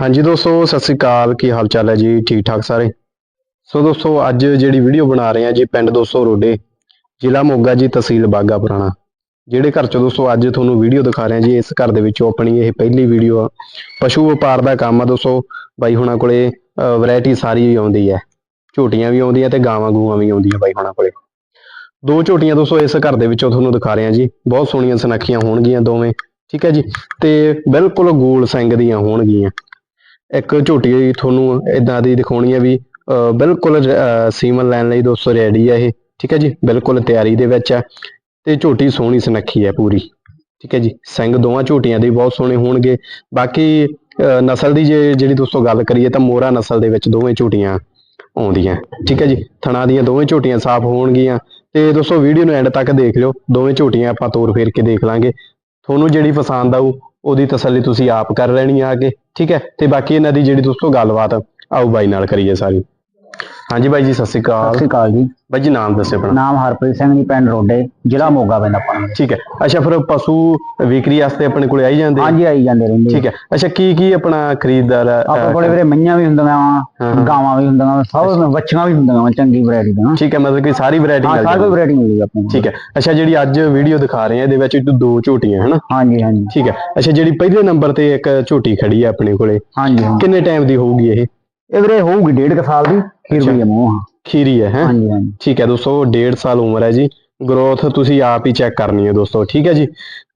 ਹਾਂਜੀ ਦੋਸਤੋ, ਸਤਿ ਸ੍ਰੀ ਅਕਾਲ। ਕੀ ਹਾਲ ਚਾਲ ਹੈ ਜੀ? ਠੀਕ ਠਾਕ ਸਾਰੇ? ਸੋ ਦੋਸਤੋ, ਅੱਜ ਜਿਹੜੀ ਵੀਡੀਓ ਬਣਾ ਰਹੇ ਆ ਜੀ, ਪਿੰਡ ਦੋਸਤੋ ਰੋਡੇ, ਜ਼ਿਲ੍ਹਾ ਮੋਗਾ ਜੀ, ਤਹਿਸੀਲ ਬਾਗਾ ਪੁਰਾਣਾ। ਜਿਹੜੇ ਘਰ ਚ ਦੋਸਤੋ, ਅੱਜ ਤੁਹਾਨੂੰ ਵੀਡੀਓ ਦਿਖਾ ਰਹੇ ਹਾਂ ਜੀ, ਇਸ ਘਰ ਦੇ ਵਿੱਚੋਂ ਆਪਣੀ ਇਹ ਪਹਿਲੀ ਵੀਡੀਓ ਆ। ਪਸ਼ੂ ਵਪਾਰ ਦਾ ਕੰਮ ਆ ਦੋਸਤੋ। ਬਾਈ ਹੁਣਾਂ ਕੋਲੇ ਵੈਰਾਈਟੀ ਸਾਰੀ ਆਉਂਦੀ ਹੈ। ਝੋਟੀਆਂ ਵੀ ਆਉਂਦੀਆਂ ਤੇ ਗਾਵਾਂ ਗੂਆਂ ਵੀ ਆਉਂਦੀਆਂ ਬਾਈ ਹੁਣਾਂ ਕੋਲੇ। ਦੋ ਝੋਟੀਆਂ ਦੋਸਤੋ, ਇਸ ਘਰ ਦੇ ਵਿੱਚੋਂ ਤੁਹਾਨੂੰ ਦਿਖਾ ਰਹੇ ਹਾਂ ਜੀ। ਬਹੁਤ ਸੋਹਣੀਆਂ ਸੁਨੱਖੀਆਂ ਹੋਣਗੀਆਂ ਦੋਵੇਂ, ਠੀਕ ਹੈ ਜੀ? ਤੇ ਬਿਲਕੁਲ ਗੋਲ ਸਿੰਘ ਦੀਆਂ ਹੋਣਗੀਆਂ। ਇੱਕ ਝੋਟੀ ਤੁਹਾਨੂੰ ਇਦਾਂ ਦੀ ਦਿਖਾਉਣੀ ਹੈ ਵੀ ਬਿਲਕੁਲ ਸੀਮਨ ਲੈਣ ਲਈ ਦੋਸਤੋ ਰੈਡੀ ਹੈ ਇਹ, ਠੀਕ ਹੈ ਜੀ? ਬਿਲਕੁਲ ਤਿਆਰੀ ਦੇ ਵਿੱਚ ਹੈ ਤੇ ਝੋਟੀ ਸੋਹਣੀ ਸੁਨੱਖੀ ਹੈ ਪੂਰੀ, ਠੀਕ ਹੈ ਜੀ? ਸਿੰਘ ਦੋਵਾਂ ਝੋਟੀਆਂ ਦੇ ਬਹੁਤ ਸੋਹਣੇ ਹੋਣਗੇ। ਬਾਕੀ, ਅਹ ਨਸਲ ਦੀ ਜੇ, ਜਿਹੜੀ ਦੋਸਤੋ ਗੱਲ ਕਰੀਏ ਤਾਂ ਮੋਰਾ ਨਸਲ ਦੇ ਵਿੱਚ ਦੋਵੇਂ ਝੋਟੀਆਂ ਆਉਂਦੀਆਂ, ਠੀਕ ਹੈ ਜੀ? ਥਣਾ ਦੀਆਂ ਦੋਵੇਂ ਝੋਟੀਆਂ ਸਾਫ਼ ਹੋਣਗੀਆਂ ਤੇ ਦੋਸਤੋ ਵੀਡੀਓ ਨੂੰ ਐਂਡ ਤੱਕ ਦੇਖ ਲਿਓ, ਦੋਵੇਂ ਝੋਟੀਆਂ ਆਪਾਂ ਤੋਰ ਫੇਰ ਕੇ ਦੇਖ ਲਾਂਗੇ। ਤੁਹਾਨੂੰ ਜਿਹੜੀ ਪਸੰਦ ਆਊ ਉਹਦੀ ਤਸੱਲੀ ਤੁਸੀਂ ਆਪ ਕਰ ਲੈਣੀ ਆ ਕੇ, ਠੀਕ ਹੈ? ਤੇ ਬਾਕੀ ਇਹਨਾਂ ਦੀ ਜਿਹੜੀ ਦੋਸਤੋ ਗੱਲਬਾਤ ਆਓ ਬਾਈ ਨਾਲ ਕਰੀਏ ਸਾਰੀ। ਹਾਂਜੀ ਬਾਈ ਜੀ ਸਤਿ ਸ਼੍ਰੀ ਸਤਿ ਅਕਾਲ ਸ਼੍ਰੀ ਅਕਾਲ ਜੀ। ਬਾਈ ਜੀ ਨਾਮ ਦੱਸਿਓ ਆਪਣਾ। ਨਾਮ ਹਰਪ੍ਰੀਤ ਸਿੰਘ ਜੀ ਪਿੰਡ ਰੋਡੇ ਜ਼ਿਲ੍ਹਾ ਮੋਗਾ ਪੈਂਦਾ ਆਪਣਾ। ਠੀਕ ਹੈ। ਅੱਛਾ ਫਿਰ ਪਸ਼ੂ ਵਿਕਰੀ ਵਾਸਤੇ ਆਪਣੇ ਕੋਲੇ ਆਈ ਜਾਂਦੇ? ਹਾਂਜੀ ਆਈ ਜਾਂਦੇ ਰਹਿੰਦੇ। ਠੀਕ ਹੈ। ਅੱਛਾ ਕੀ ਕੀ ਆਪਣਾ ਖਰੀਦਦਾਰ ਆਪਣੇ ਕੋਲੇ ਵੀਰੇ ਮਈਆਂ ਵੀ ਹੁੰਦੀਆਂ ਹਾਂ। ਵਾ ਗਾਵਾਂ ਵੀ ਹੁੰਦੀਆਂ ਵਾ ਸਭ ਬੱਚੀਆਂ ਵੀ ਹੁੰਦੀਆਂ ਵਾ ਚੰਗੀ ਵੈਰਾਈਟੀ ਦੀਆਂ। ਠੀਕ ਹੈ ਮਤਲਬ ਕਿ ਸਾਰੀ ਵੈਰਾਈਟੀ ਹਾਂ ਮਿਲ ਸਾਰੀ ਜਾਂਦੀ। ਵੈਰਾਈਟੀ ਮਿਲਦੀ ਆਪਣੇ ਕੋਲ। ਠੀਕ ਹੈ। ਅੱਛਾ ਜਿਹੜੀ ਅੱਜ ਵੀਡੀਓ ਦਿਖਾ ਰਹੇ ਆ ਇਹਦੇ ਵਿੱਚ ਦੋ ਝੋਟੀਆਂ ਹਨਾ? ਹਾਂਜੀ ਹਾਂਜੀ। ਠੀਕ ਹੈ। ਅੱਛਾ ਜਿਹੜੀ ਪਹਿਲੇ ਨੰਬਰ ਤੇ ਇੱਕ ਝੋਟੀ ਖੜੀ ਹੈ ਆਪਣੇ ਕੋਲੇ ਹਾਂਜੀ ਹਾਂਜੀ। ਕਿੰਨੇ ਟਾਈਮ ਦੀ ਹੋਊਗੀ ਇਹ? ਇਹ ਵੀਰੇ ਹੋਊਗੀ ਡੇਢ ਕੁ ਸਾਲ ਦੀ ਅੱਛਾ। ਵੀ ਮੂੰਹ ਹਾਂ। ਖੀਰੀ ਹੈ ਹੈ? ਹਾਂਜੀ ਹਾਂਜੀ। ਠੀਕ ਹੈ ਦੋਸਤੋ 1.5 ਸਾਲ ਉਮਰ ਹੈ ਜੀ। ਗਰੋਥ ਤੁਸੀਂ ਆਪ ਹੀ ਚੈੱਕ ਕਰਨੀ ਹੈ ਦੋਸਤੋ ਠੀਕ ਹੈ ਜੀ?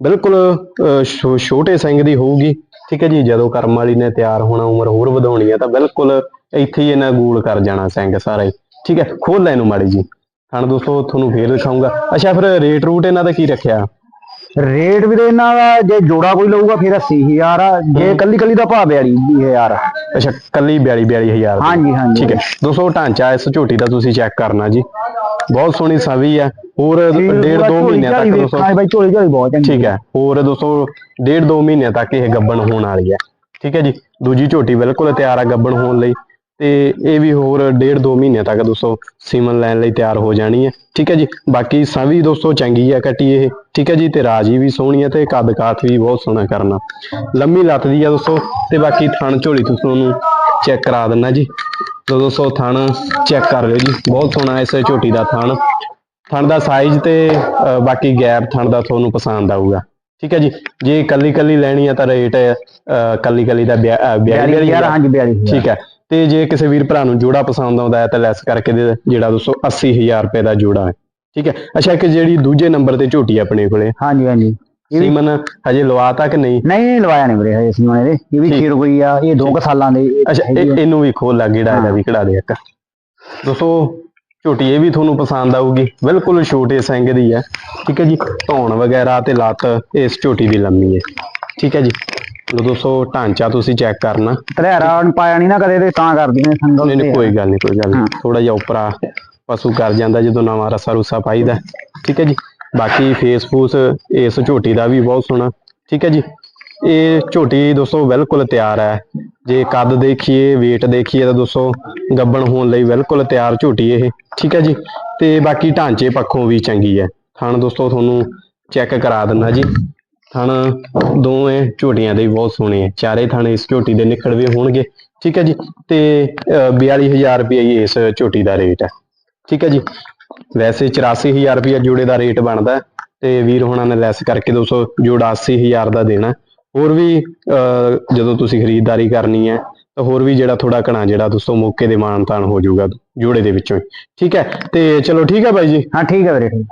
ਬਿਲਕੁਲ ਅਹ, ਛੋ- ਛੋਟੇ ਸਿੰਘ ਦੀ ਹੋਊਗੀ ਠੀਕ ਹੈ ਜੀ? ਜਦੋਂ ਕਰਮ ਵਾਲੀ ਨੇ ਤਿਆਰ ਹੋਣਾ ਉਮਰ ਹੋਰ ਵਧਾਉਣੀ ਹੈ ਤਾਂ ਬਿਲਕੁਲ ਇੱਥੇ ਹੀ ਇਹਨਾਂ ਗੂਲ ਕਰ ਜਾਣਾ ਸਿੰਘ ਸਾਰਾ ਹੀ ਠੀਕ ਹੈ? ਖੋਲ ਲੈ ਇਹਨੂੰ ਮਾੜੀ ਜੀ ਹਣ ਦੋਸਤੋ ਤੁਹਾਨੂੰ ਫੇਰ ਦਿਖਾਉਂਗਾ ਅੱਛਾ ਫਿਰ ਰੇਟ ਰੂਟ ਇਹਨਾਂ ਦਾ ਕੀ ਰੱਖਿਆ? ਰੇਟ ਵੀਰੇ ਇਹਨਾਂ ਦਾ ਜੇ ਜੋੜਾ ਕੋਈ ਲਊਗਾ ਫਿਰ 80000 ਆ। ਜੇ ਕੱਲੀ ਕੱਲੀ ਦਾ ਭਾਅ 42000 ਆ। ਅੱਛਾ ਕੱਲੀ 42 42000 ਦੀ। ਹਾਂਜੀ ਹਾਂਜੀ। ਠੀਕ ਹੈ। ਦੋਸਤੋ ਢਾਂਚਾ ਇਸ ਝੋਟੀ ਦਾ ਤੁਸੀਂ ਚੈੱਕ ਕਰਨਾ ਜੀ। ਬਹੁਤ ਸੋਹਣੀ ਸਵੀ ਹੈ ਹੋਰ ਡੇਢ ਦੋ ਮਹੀਨਿਆਂ ਤੱਕ ਦੋਸਤੋ ਹਾਂ ਬਾਈ ਝੋਲੀ ਝੋਲੀ ਬਹੁਤ ਚੰਗੀ ਠੀਕ ਹੈ। ਹੋਰ ਦੋਸਤੋ ਡੇਢ ਦੋ ਮਹੀਨਿਆਂ ਤੱਕ ਇਹ ਗੱਬਣ ਹੋਣ ਵਾਲੀ ਹੈ ਠੀਕ ਹੈ ਜੀ। ਦੂਜੀ ਝੋਟੀ ਬਿਲਕੁਲ ਤਿਆਰ ਆ ਗੱਬਣ ਹੋਣ ਲਈ। ਤੇ ਇਹ ਵੀ ਹੋਰ ਡੇਢ ਦੋ ਮਹੀਨਿਆਂ ਤੱਕ ਦੋਸਤੋ ਸੀਮਨ ਲੈਣ ਲਈ ਤਿਆਰ ਹੋ ਜਾਣੀ ਹੈ। ਠੀਕ ਹੈ ਜੀ ਬਾਕੀ ਸਾਵੀ ਦੋਸਤੋ ਚੰਗੀ ਹੈ ਕੱਟੀ ਇਹ। ਠੀਕ ਹੈ ਜੀ ਤੇ ਰਾਜੀ ਵੀ ਸੋਹਣੀ ਹੈ ਤੇ ਕੱਦ ਕਾਠ ਵੀ ਬਹੁਤ ਸੋਹਣਾ ਕਰਨਾ। ਲੰਮੀ ਲੱਤ ਦੀ ਹੈ ਦੋਸਤੋ ਤੇ ਬਾਕੀ ਥਣ ਝੋਲੀ ਤੁਸੀਂ ਉਹਨੂੰ ਚੈੱਕ ਕਰਾ ਦਿੰਨਾ ਜੀ। ਤੋ ਦੋਸਤੋ ਥਣ ਚੈੱਕ ਕਰ ਲਿਓ ਜੀ। ਬਹੁਤ ਸੋਹਣਾ ਇਸ ਝੋਟੀ ਦਾ ਥਣ। ਥਣ ਦਾ ਸਾਈਜ਼ ਤੇ ਬਾਕੀ ਗੈਪ ਥਣ ਦਾ ਤੁਹਾਨੂੰ ਪਸੰਦ ਆਊਗਾ। ਠੀਕ ਹੈ ਜੀ ਜੇ ਕੱਲੀ ਕੱਲੀ ਲੈਣੀ ਹੈ ਤਾਂ ਰੇਟ ਕੱਲੀ ਕੱਲੀ ਦਾ 42000 42 ਹਾਂਜੀ 42000 ਠੀਕ ਹੈ। ਤੇ ਜੇ ਕਿਸੇ ਵੀਰ ਭਰਾ ਨੂੰ ਜੋੜਾ ਪਸੰਦ ਆਉਂਦਾ ਹੈ ਤਾਂ ਲੈਸ ਕਰਕੇ ਦੇ ਜਿਹੜਾ ਦੋਸਤੋ 80000 ਰੁਪਏ ਦਾ ਜੋੜਾ ਹੈ। ਠੀਕ ਹੈ? ਅੱਛਾ ਕਿ ਜਿਹੜੀ ਦੂਜੇ ਨੰਬਰ ਤੇ ਝੋਟੀ ਹੈ ਆਪਣੇ ਕੋਲੇ। ਹਾਂਜੀ ਹਾਂਜੀ। ਸੀਮਨ ਹਜੇ ਲਵਾਤਾ ਕਿ ਨਹੀਂ? ਨਹੀਂ ਲਵਾਇਆ ਨਹੀਂ ਵੀਰੇ ਹਜੇ ਸੀਮਾ ਦੇ ਇਹ ਵੀ। ਖੀਰ ਹੋਈ ਆ ਇਹ 2 ਸਾਲਾਂ ਦੇ ਅੱਛਾ। ਇਹਨੂੰ ਵੀ ਖੋਲ ਲਾ ਗੇੜਾ ਇਹਦਾ। ਵੀ ਕਢਾ ਦੇ ਇੱਕ। ਦੋਸਤੋ ਝੋਟੀ ਇਹ ਵੀ ਤੁਹਾਨੂੰ ਪਸੰਦ ਆਊਗੀ? ਬਿਲਕੁਲ ਛੋਟੇ ਸਿੰਘ ਦੀ ਹੈ। ਠੀਕ ਹੈ ਜੀ? ਧੌਣ ਵਗੈਰਾ ਤੇ ਲੱਤ ਇਸ ਝੋਟੀ ਦੀ ਲੰਮੀ ਹੈ। ਠੀਕ ਹੈ ਜੀ? ਲੋ ਦੋਸਤੋ ਢਾਂਚਾ ਤੁਸੀਂ ਚੈੱਕ ਕਰਨਾ। ਧਰਿਆਰਾ ਪਾਇਆ ਨਹੀਂ ਨਾ ਕਦੇ ਤੇ ਤਾਂ ਕਰਦੀ ਨੇ ਸੰਗਲ ਨਹੀਂ ਨਹੀਂ। ਕੋਈ ਗੱਲ ਨਹੀਂ ਕੋਈ ਗੱਲ। ਨਹੀਂ ਥੋੜਾ ਜਿਹਾ ਉਪਰਾ ਪਸ਼ੂ ਕਰ ਜਾਂਦਾ ਜਦੋਂ ਨਵਾਂ ਰਸਾ ਰੁਸਾ ਪਾਈਦਾ। ਠੀਕ ਹੈ ਜੀ? ਬਾਕੀ ਫੇਸ ਫੂਸ ਇਸ ਝੋਟੀ ਦਾ ਵੀ ਬਹੁਤ ਸੋਹਣਾ। ਠੀਕ ਹੈ ਜੀ? ਇਹ ਝੋਟੀ ਦੋਸਤੋ ਬਿਲਕੁਲ ਤਿਆਰ ਹੈ। ਜੇ ਕੱਦ ਦੇਖੀਏ weight ਦੇਖੀਏ ਤਾਂ ਦੋਸਤੋ ਗੱਬਣ ਹੋਣ ਲਈ ਬਿਲਕੁਲ ਤਿਆਰ ਝੋਟੀ ਇਹ। ਠੀਕ ਹੈ ਜੀ? ਤੇ ਬਾਕੀ ਢਾਂਚੇ ਪੱਖੋਂ ਵੀ ਚੰਗੀ ਹੈ। ਥਣ ਦੋਸਤੋ ਤੁਹਾਨੂੰ ਚੈੱਕ ਕਰਾ ਦਿੰਦਾ ਜੀ। ਥਣ ਦੋਵੇਂ ਝੋਟੀਆਂ ਦੇ ਬਹੁਤ ਸੋਹਣੇ ਆ। ਚਾਰੇ ਥਣ ਇਸ ਝੋਟੀ ਦੇ ਨਿਕਲਵੇਂ ਹੋਣਗੇ। ਠੀਕ ਹੈ ਜੀ? ਤੇ ਅਹ, 42000 ਰੁਪਏ ਇਸ ਝੋਟੀ ਦਾ ਰੇਟ ਹੈ ਠੀਕ ਹੈ ਜੀ? ਵੈਸੇ 84000 ਰੁਪਏ ਜੋੜੇ ਦਾ ਰੇਟ ਬਣਦਾ ਤੇ ਵੀਰ ਹੋਣਾ ਨੇ ਲੈਸ ਕਰਕੇ 200 ਜੋੜਾ 80000 ਦਾ ਦੇਣਾ ਹੋਰ ਵੀ ਅਹ, ਜਦੋਂ ਤੁਸੀਂ ਖਰੀਦਦਾਰੀ ਕਰਨੀ ਹੈ ਤਾਂ ਹੋਰ ਵੀ ਜਿਹੜਾ ਥੋੜਾ ਘਣਾ ਜਿਹੜਾ ਦੋਸਤੋ ਮੌਕੇ ਦੇ ਮਾਨ ਤਾਨ ਹੋ ਜਾਊਗਾ ਜੋੜੇ ਦੇ ਵਿੱਚੋਂ ਹੀ। ਠੀਕ ਹੈ? ਤੇ ਚਲੋ ਠੀਕ ਹੈ ਬਾਈ ਜੀ? ਹਾਂ ਠੀਕ ਹੈ ਵੀਰੇ ਠੀਕ